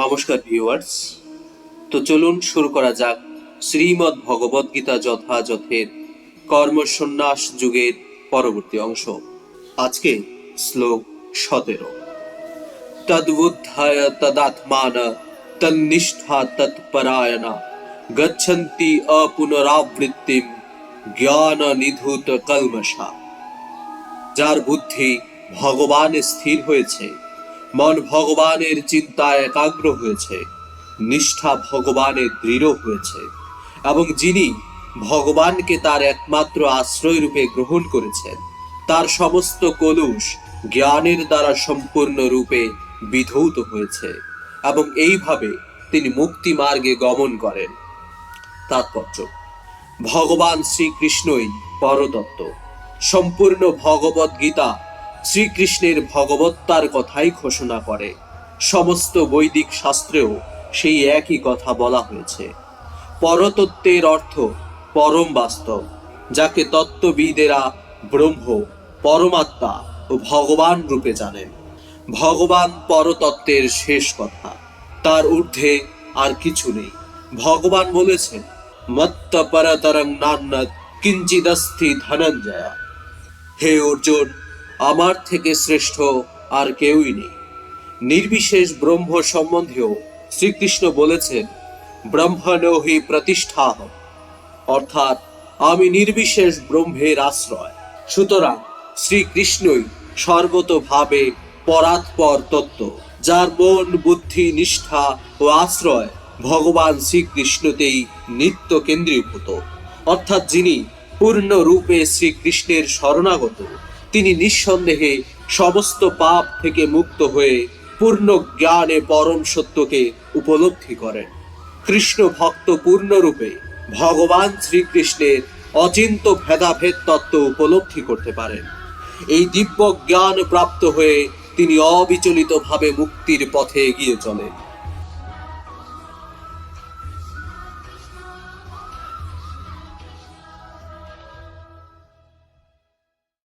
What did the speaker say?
নমস্কার ভিউয়ার্স তো চলুন শুরু করা যাক শ্রীমদ্ ভগবদ গীতা যথাযথের কর্মসন্ন্যাস যুগের পরবর্তী অংশ। আজকে শ্লোক সতেরো। তদ্বুদ্ধায় তদাত্মান, তন্নিষ্ঠা তৎপরায়ণা, গচ্ছন্তি অপুনরাবৃত্তিম জ্ঞান নিধূত কলমশা। যার বুদ্ধি ভগবানে স্থির হয়েছে। মন ভগবানের চিন্তায় একাগ্র হয়েছে, নিষ্ঠা ভগবানে দৃঢ় হয়েছে, এবং যিনি ভগবানকে তার একমাত্র আশ্রয় রূপে গ্রহণ করেছেন, তার সমস্ত কলুষ জ্ঞানের দ্বারা সম্পূর্ণ রূপে বিধৌত হয়েছে, এবং এইভাবে তিনি মুক্তি মার্গে গমন করেন। তাৎপর্য, ভগবান শ্রীকৃষ্ণই পরতত্ত্ব সম্পূর্ণ ভগবত গীতা শ্রীকৃষ্ণের ভগবত্তার কথাই ঘোষণা করে। সমস্ত বৈদিক শাস্ত্রেও সেই একই কথা বলা হয়েছে। পরতত্ত্বের অর্থ পরম বাস্তব, যাকে তত্ত্ববিদেরা ব্রহ্ম, পরমাত্মা ও ভগবান রূপে জানেন। ভগবান পরতত্ত্বের শেষ কথা। তার ঊর্ধ্বে আর কিছু নেই। ভগবান বলেছেন মত্ত পরতরং নান্নত কিঞ্চিদস্থি ধনঞ্জয়া। হে অর্জুন আমার থেকে শ্রেষ্ঠ আর কেউই নেই। নির্বিশেষ ব্রহ্ম সম্বন্ধেও শ্রীকৃষ্ণ বলেছেন ব্রহ্মণ হি প্রতিষ্ঠা অর্থাৎ আমি নির্বিশেষ ব্রহ্মের আশ্রয়। সুতরাং শ্রীকৃষ্ণই সর্বতভাবে পরাৎপর তত্ত্ব, যার মন, বুদ্ধি, নিষ্ঠা ও আশ্রয় ভগবান শ্রীকৃষ্ণতেই নিত্য কেন্দ্রীভূত। অর্থাৎ যিনি পূর্ণরূপে শ্রীকৃষ্ণের শরণাগত তিনি নিঃসন্দেহে সমস্ত পাপ থেকে মুক্ত হয়ে পূর্ণ জ্ঞানে পরম সত্যকে উপলব্ধি করেন। কৃষ্ণ ভক্ত পূর্ণরূপে ভগবান শ্রীকৃষ্ণের অচিন্ত ভেদাভেদ তত্ত্ব উপলব্ধি করতে পারেন। এই দিব্য জ্ঞান প্রাপ্ত হয়ে তিনি অবিচলিতভাবে মুক্তির পথে এগিয়ে চলেন।